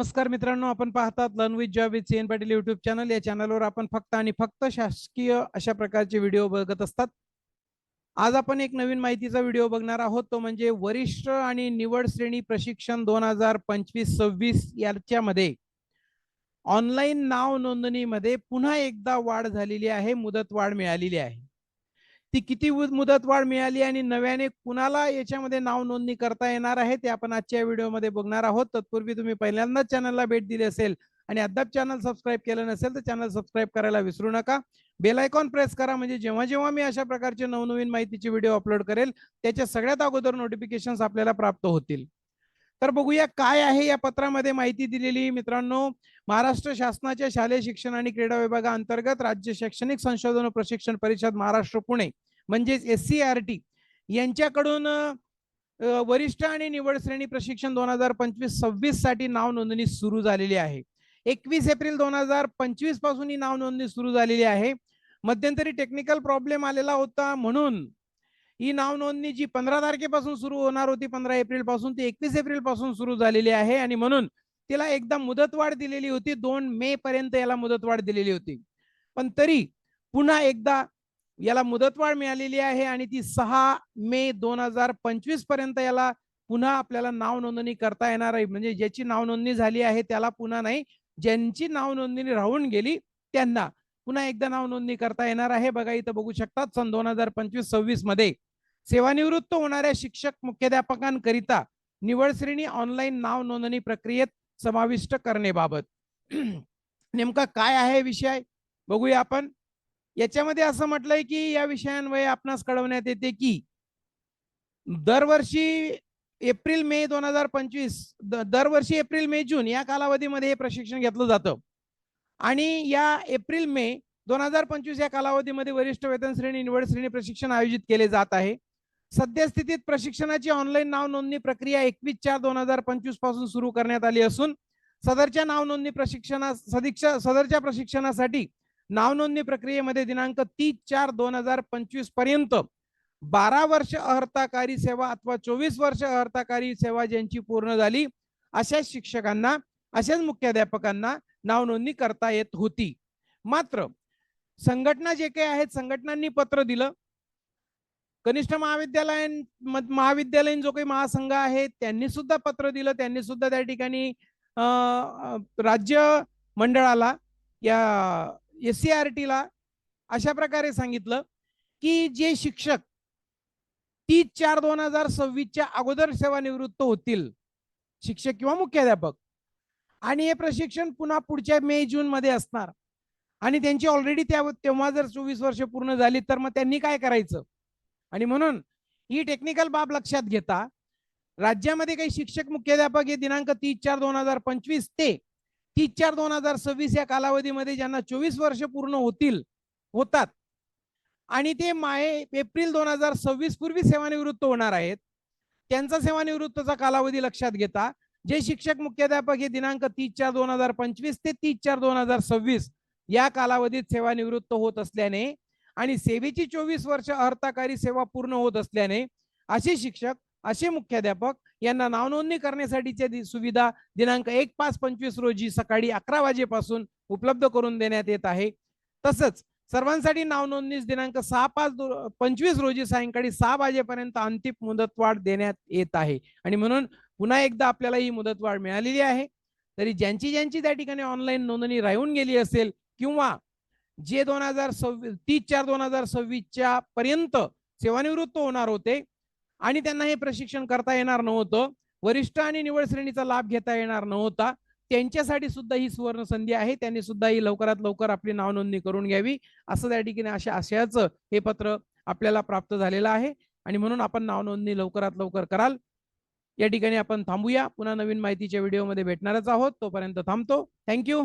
नमस्कार मित्रांनो आपण पाहतात learn with job with CN Patil YouTube channel या चॅनलवर आपण फक्त आणि फक्त शासकीय अशा प्रकारचे व्हिडिओ बघत असतात. आज आपण एक नवीन माहितीचा व्हिडिओ बघणार आहोत. तो म्हणजे वरिष्ठ आणि निवड श्रेणी प्रशिक्षण दोन हजार पंचवीस सव्वीस याच्यामध्ये ऑनलाईन नाव नोंदणीमध्ये पुन्हा एकदा वाढ झालेली आहे मुदत वाढ मिळालेली आहे. ती किती मुदत वाढ मिळाली आणि नव्याने कुणाला याच्यामध्ये नाव नोंदणी करता येणार आहे ते आपण आजच्या व्हिडिओमध्ये बघणार आहोत. तत्पूर्वी तुम्ही पहिल्यांदाच चॅनलला भेट दिली असेल आणि अद्याप चॅनल सबस्क्राईब केलं नसेल तर चॅनल सबस्क्राईब करायला विसरू नका. बेल आयकॉन प्रेस करा म्हणजे जेव्हा जेव्हा मी अशा प्रकारचे नवनवीन माहितीचे व्हिडिओ अपलोड करेल त्याच्या सगळ्यात अगोदर नोटिफिकेशन आपल्याला प्राप्त होतील. तर बघूया काय आहे या पत्रामध्ये माहिती दिलेली. मित्रांनो महाराष्ट्र शासनाच्या शालेय शिक्षण आणि क्रीडा विभागाअंतर्गत राज्य शैक्षणिक संशोधन व प्रशिक्षण परिषद महाराष्ट्र पुणे म्हणजेच एस सी आर टी यांच्याकडून वरिष्ठ आणि निवड श्रेणी प्रशिक्षण दोन हजार पंचवीस सव्वीससाठी नाव नोंदणी सुरू झालेली आहे. एकवीस एप्रिल दोन हजार पंचवीसपासून ही नाव नोंदणी सुरू झालेली आहे. मध्यंतरी टेक्निकल प्रॉब्लेम आलेला होता म्हणून ही नाव नोंदणी जी पंधरा तारखेपासून सुरू होणार होती पंधरा एप्रिलपासून ती एकवीस एप्रिलपासून सुरू झालेली आहे आणि म्हणून तिला एकदा मुदतवाढ दिलेली होती. दोन मे पर्यंत याला मुदतवाढ दिलेली होती. पण तरी पुन्हा एकदा याला मुदतवाढ मिळालेली आहे आणि ती सहा मे दोन हजार पंचवीसपर्यंत याला पुन्हा आपल्याला नाव नोंदणी करता येणार आहे. म्हणजे ज्याची नाव नोंदणी झाली आहे त्याला पुन्हा नाही ज्यांची नाव नोंदणी राहून गेली त्यांना पुन्हा एकदा नाव नोंदणी करता येणार आहे. बघा इथं बघू शकतात सन दोन हजार पंचवीस सव्वीसमध्ये सेवानिवृत्त होणाऱ्या शिक्षक मुख्याध्यापकांकरिता निवड श्रेणी ऑनलाईन नाव नोंदणी प्रक्रियेत समाविष्ट करण्याबाबत. नेमका काय आहे विषय बघूया आपण. याच्यामध्ये असं म्हटलंय की या विषयांमुळे आपणास कळवण्यात येते की दरवर्षी एप्रिल मे दोन हजार पंचवीस दरवर्षी एप्रिल मे जून या कालावधीमध्ये हे प्रशिक्षण घेतलं जातं. आणि या एप्रिल मे दोन हजार पंचवीस या कालावधीमध्ये वरिष्ठ वेतन श्रेणी निवड श्रेणी प्रशिक्षण आयोजित केले जात आहे. सद्यस्थितीत प्रशिक्षणाची ऑनलाईन नाव नोंदणी प्रक्रिया एकवीस चार दोन हजार पंचवीसपासून सुरू करण्यात आली असून सदरच्या नाव नोंदणी प्रशिक्षणा सदीक्षा सदरच्या प्रशिक्षणासाठी नाव नोंदणी प्रक्रियेमध्ये दिनांक तीस चार दोन हजार पंचवीसपर्यंत बारा वर्ष अहर्ताकारी सेवा अथवा चोवीस वर्ष अहर्ताकारी सेवा ज्यांची पूर्ण झाली अशाच शिक्षकांना अशाच मुख्याध्यापकांना नाव नोंदणी करता येत होती. मात्र संघटना जे काही आहेत संघटनांनी पत्र दिलं कनिष्ठ महाविद्यालयीन महाविद्यालयीन जो काही महासंघ आहे त्यांनी सुद्धा पत्र दिलं. त्यांनी सुद्धा त्या ठिकाणी राज्य मंडळाला या एस सी आर टीला अशा प्रकारे सांगितलं की जे शिक्षक तीस चार दोन हजार सव्वीसच्या अगोदर सेवानिवृत्त होतील शिक्षक किंवा मुख्याध्यापक आणि हे प्रशिक्षण पुन्हा पुढच्या मे जून मध्ये असणार आणि त्यांची ऑलरेडी त्या तेव्हा जर चोवीस वर्ष पूर्ण झाली तर मग त्यांनी काय करायचं? आणि म्हणून ही टेक्निकल बाब लक्षात घेता राज्यामध्ये काही शिक्षक मुख्याध्यापक हे दिनांक तीस चार दोन हजार पंचवीस ते तीस चार दोन हजार सव्वीस या कालावधीमध्ये ज्यांना चोवीस वर्ष पूर्ण होतील होतात. आणि ते माये एप्रिल दोन हजार सव्वीस पूर्वी सेवानिवृत्त होणार आहेत. त्यांचा सेवानिवृत्तीचा कालावधी लक्षात घेता जे शिक्षक मुख्याध्यापक हे दिनांक तीस चार दोन हजार पंचवीस ते तीस चार दोन हजार सव्वीस या कालावधीत सेवानिवृत्त होत असल्याने आणि सेवेची चोवीस वर्ष अर्थकारी सेवा पूर्ण होत असल्याने असे शिक्षक असे मुख्याध्यापक यांना नावनोंदणी करण्यासाठीच्या सुविधा दिनांक एक पाच पंचवीस रोजी सकाळी अकरा वाजेपासून उपलब्ध करून देण्यात येत आहे. तसंच सर्वांसाठी नावनोंदणीस दिनांक सहा पाच पंचवीस रोजी सायंकाळी सहा वाजेपर्यंत अंतिम मुदतवाढ देण्यात येत आहे. आणि म्हणून पुन्हा एकदा आपल्याला ही मुदतवाढ मिळालेली आहे. तरी ज्यांची ज्यांची त्या ठिकाणी ऑनलाईन नोंदणी राहून गेली असेल किंवा जे दोन हजार सव्वीस तीस चार दोन हजार सव्वीसच्या पर्यंत सेवानिवृत्त होणार होते आणि त्यांना हे प्रशिक्षण करता येणार नव्हतं वरिष्ठ आणि निवड श्रेणीचा लाभ घेता येणार नव्हता त्यांच्यासाठी सुद्धा ही सुवर्ण संधी आहे त्यांनी सुद्धा ही लवकरात लवकर आपली नाव नोंदणी करून घ्यावी असं त्या ठिकाणी अशा आशयाचं हे पत्र आपल्याला प्राप्त झालेलं आहे आणि म्हणून आपण नाव नोंदणी लवकरात लवकर कराल. या ठिकाणी आपण थांबूया पुन्हा नवीन माहितीच्या व्हिडिओमध्ये भेटणारच आहोत तोपर्यंत थांबतो. थँक्यू